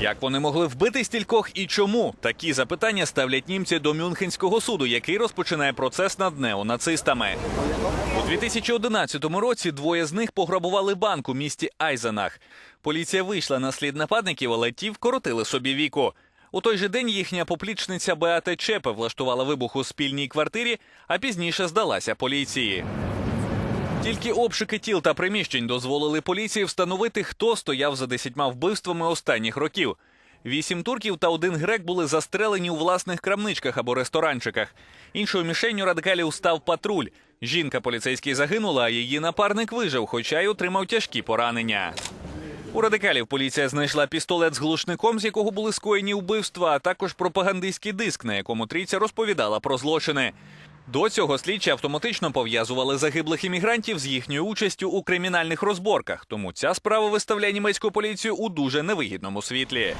Як вони могли вбити стількох і чому? Такі запитання ставлять німці до Мюнхенського суду, який розпочинає процес над неонацистами. У 2011 році двоє з них пограбували банк у місті Айзенах. Поліція вийшла на слід нападників, але ті вкоротили собі віку. У той же день їхня поплічниця Беате Чепе влаштувала вибух у спільній квартирі, а пізніше здалася поліції. Тільки обшуки тіл та приміщень дозволили поліції встановити, хто стояв за десятьма вбивствами останніх років. Вісім турків та один грек були застрелені у власних крамничках або ресторанчиках. Іншою мішенню радикалів став патруль. Жінка поліцейський загинула, а її напарник вижив, хоча й отримав тяжкі поранення. У радикалів поліція знайшла пістолет з глушником, з якого були скоєні вбивства, а також пропагандистський диск, на якому трійця розповідала про злочини. До цього слідчі автоматично пов'язували загиблих іммігрантів з їхньою участю у кримінальних розборках. Тому ця справа виставляє німецьку поліцію у дуже невигідному світлі.